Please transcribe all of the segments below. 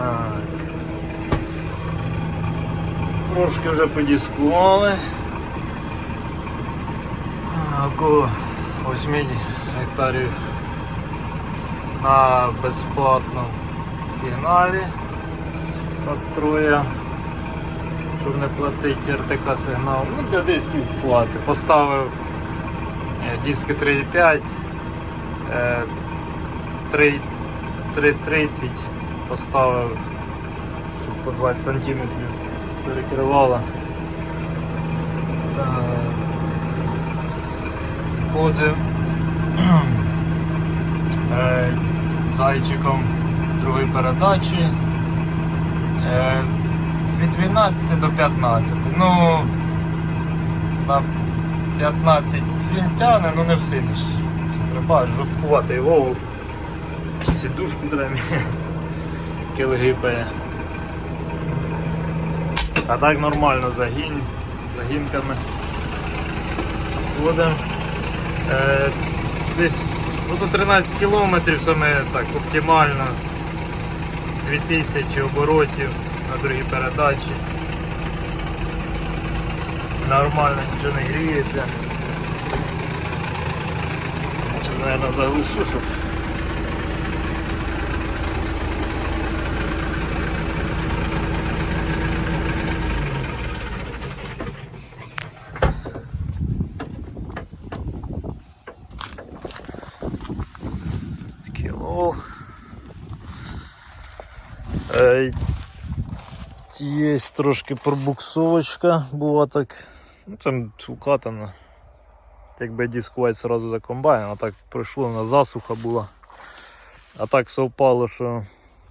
Так. Трошки вже подіскували. Около 8 гектарів на безплатному сигналі построя, щоб не платити РТК сигнал. Ну, для дисків плати. Поставив е, диски 3,5, е, 3 3,30 поставив, щоб по 20 см перекривало. Так. Ходив зайчиком другої передачі. Е, від 12 до 15. Ну на 15 він тягне, ну не всидиш. Стрибаєш, жорсткуватий вовк. Сідушку дремі. Килгипає. А так нормально загін, загінками. Ходимо. Е, десь ну, до 13 кілометрів саме так оптимально. 2000 оборотів на другій передачі. Нормально, нічого не гріється. Мабуть, заглушу, щоб кіло. Е, Є трошки пробуксовочка, була так. Ну там укатана. Якби дискувати сразу за комбайн, а так пройшло на засуха була. А так совпало, що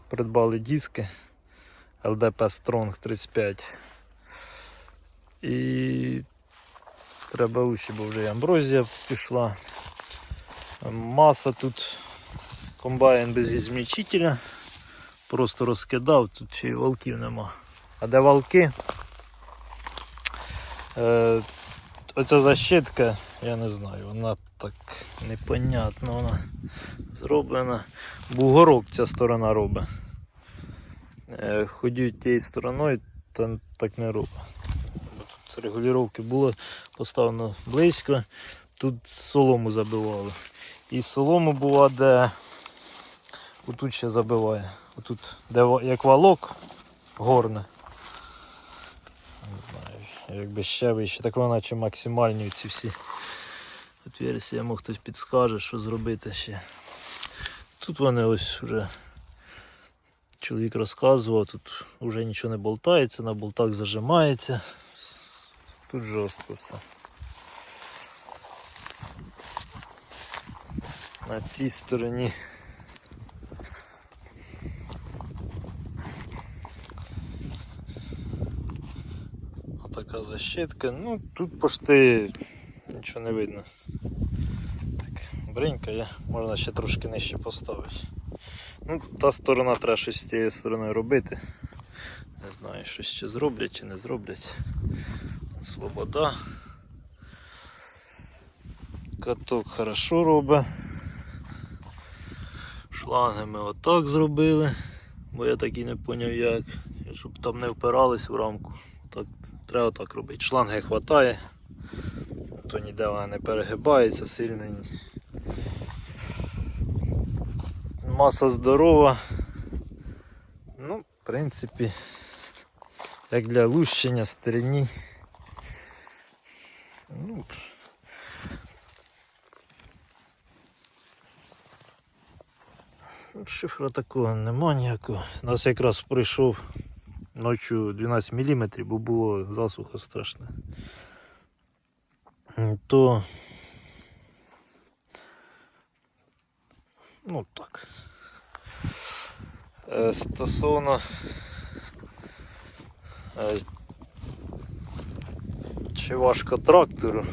придбали диски LDP Strong 35. І треба лучше, бо вже і амброзія пішла. Маса тут комбайн без ізмічителя. Просто розкидав, тут ще й валків нема. А де валки? Е, оця защитка, я не знаю, вона так непонятно вона зроблена. Бугорок ця сторона робить. Е, ходють тією стороною, то так не робить. Тут регулювання було поставлено близько, тут солому забивали. І солому була, де отут ще забиває. Отут, де як валок горне. Не знаю, якби ще вище, так вона чи максимальні ці всі отверстия, може хтось підскаже, що зробити ще. Тут вони ось вже чоловік розказував, тут вже нічого не болтається, на болтах зажимається. Тут жорстко все. На цій стороні защитка. Ну тут почти нічого не видно. Так, бринька є, можна ще трошки нижче поставити. Ну, та сторона треба щось з тією стороною робити. Не знаю, що ще зроблять чи не зроблять. Свобода. Каток хорошо робить. Шланги ми отак зробили, бо я так і не поняв як. Щоб там не впирались в рамку. Треба так робити. Шланги вистачає, то ніде вона не перегибається сильно. Маса здорова. Ну, в принципі, як для лущення стерні. Ну, Шифра такого нема ніякого. У нас якраз прийшов ночі 12 мм, бо було засуха страшна. То ну так. Е, Стосовно е, чи важко трактору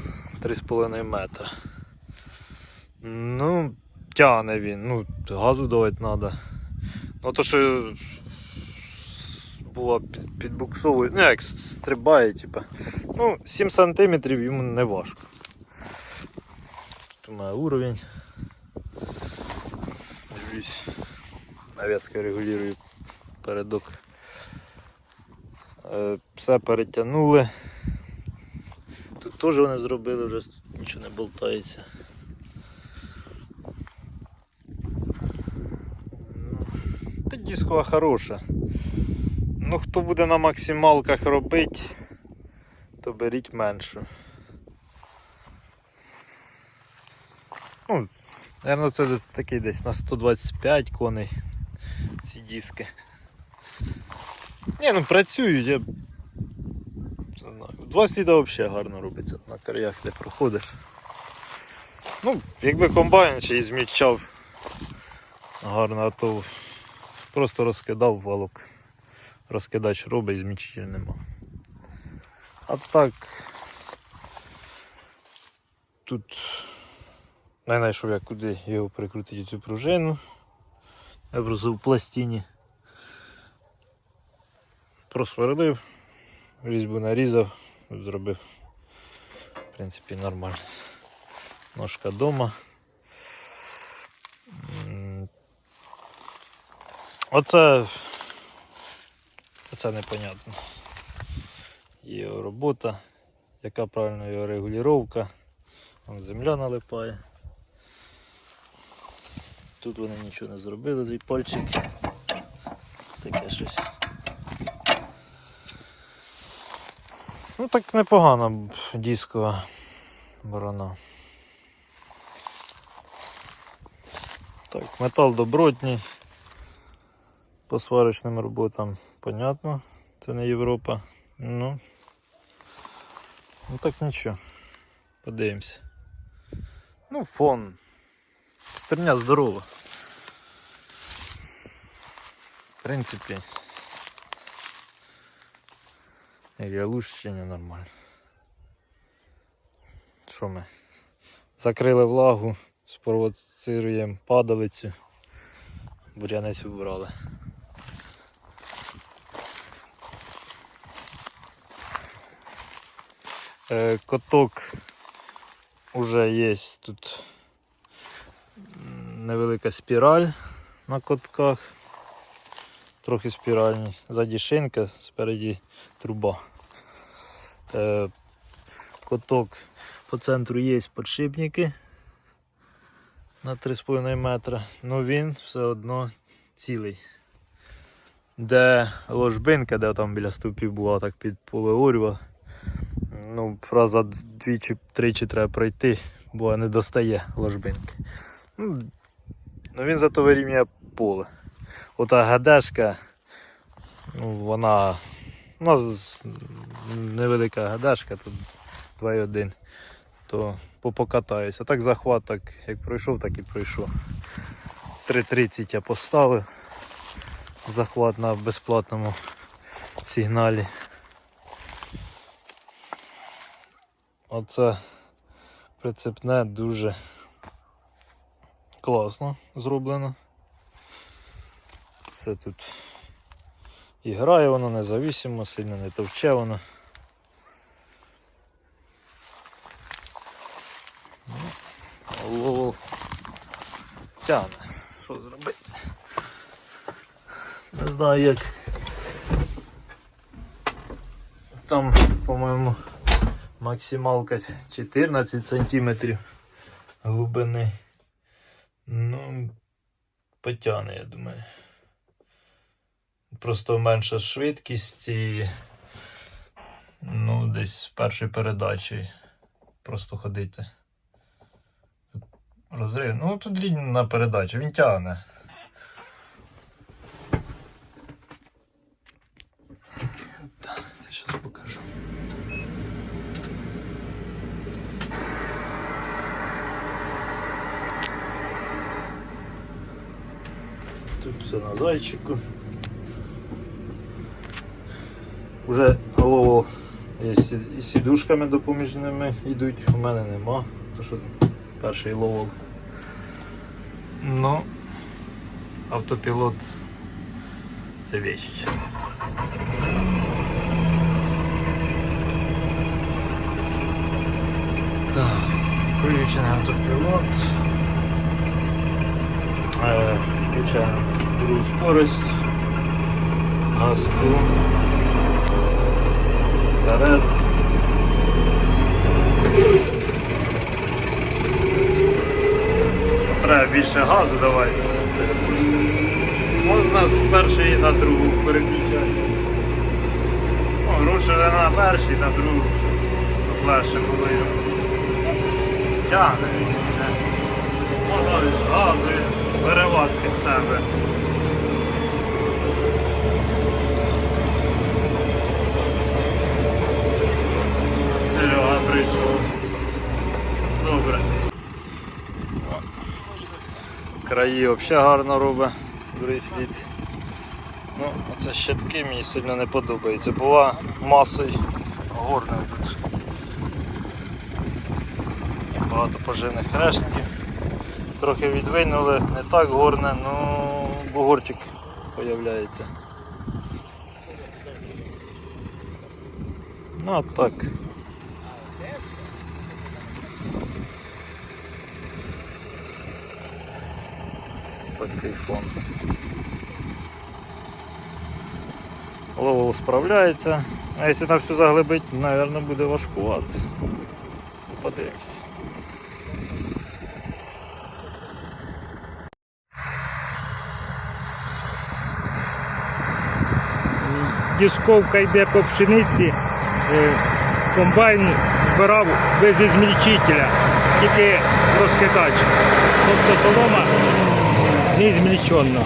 3,5 метра. Ну, тягне він, ну, газу давати треба. Ну то що була під, підбуксовує, ну як стрибає, типа. Ну, 7 см йому не важко. Тут мене уровень. Дивлюсь. Нав'язка регулюю передок. Е, Все перетягнули. Тут теж вони зробили, вже нічого не болтається. Ну, Та дискова хороша. Ну, хто буде на максималках робити, то беріть меншу. Ну, Наверно, це такий десь на 125 коней ці диски. Ні, ну працюють, я. 20 літа взагалі гарно робиться на кар'ях, де проходиш. Ну, якби комбайн ще і змічав гарно, а то просто розкидав валок. Розкидач робить, змічитель нема. А так. Тут не знайшов я куди його прикрутити цю пружину. Я просто в пластині. Просверлив, різьбу нарізав, зробив. В принципі, нормально. Ножка дома. Оце. Оце непонятно. Його робота, яка правильно його регулювання. Земля налипає. Тут вони нічого не зробили, цей пальчик. Таке щось. Ну так непогана дискова борона. Так, метал добротній. По сварочним роботам понятно. Це не Європа. Ну, ну так нічого. Подивимося. Ну, фон. Стерня здорова. В принципі. Я лучше не нормально. Що ми? Закрили влагу, спровоцируємо падалицю. Бурянець вибрали. Коток уже є тут невелика спіраль на котках. Трохи спіральні. Ззаді шинка, спереді труба. Е, Коток по центру є подшипники на 3,5 метра, але він все одно цілий. Де ложбинка, де там біля ступів була, так під повиорював. Ну, фраза двічі, тричі треба пройти, бо не достає ложбинки. Ну, ну він зато вирівнює поле. Ота гадешка, ну, вона. У нас невелика гадешка, тут 2,1, то по- покатаюся. Так захват, так як пройшов, так і пройшов. 3.30 я поставив. Захват на безплатному сигналі. Оце прицепне дуже класно зроблено. Це тут і грає воно независимо, сильно не товче воно. Ну, Ловол тягне. Що зробити? Не знаю як. Там, по-моєму, максималка 14 сантиметрів глибини. Ну, потягне, я думаю. Просто менша швидкість і ну, десь з першої передачі просто ходити. Розрив. Ну тут лінійна передача, він тягне. Так, це зараз покажу. Тут все зайчику. Уже голову із сідушками допоміжними йдуть, у мене нема, то що перший ловол. Ну, автопілот це вещь. Так, включений автопілот. Е, Включаємо другу скорость. Газку. Вперед. Треба більше газу давати. Можна з першої на другу переключати. Рушили на перший, на другу. Легше було. Тягне. Можна газу бере вас під себе. Краї взагалі гарно робить. Другий слід. Ну, оце щитки мені сильно не подобається. Була масою горне тут. Багато поживних рештків. Трохи відвинули, не так горне, ну бугорчик появляється. Ну а так. Такий фон. Ловол справляється. А якщо там все заглибить, мабуть, буде важкувато. Подивимось. дісковка йде по пшениці, е, комбайн збирав без змільчителя, тільки розкидач. Тобто солома не змільчена.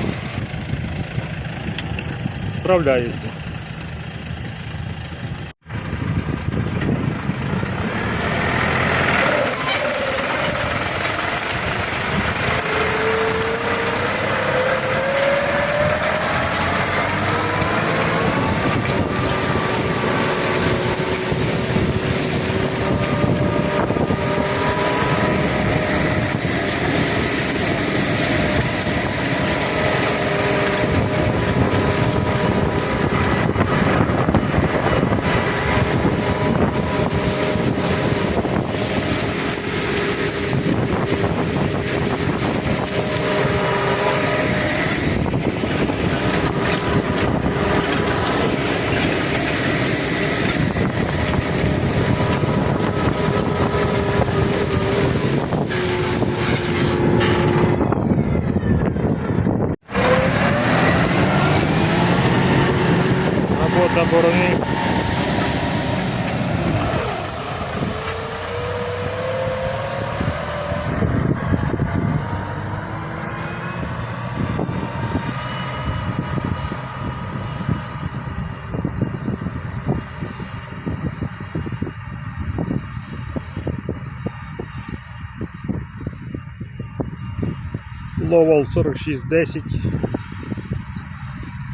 Ловал 4610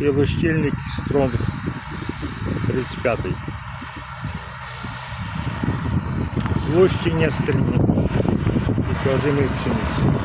і лощильник Стронг 35 Злощення стрільні після зими пшениці.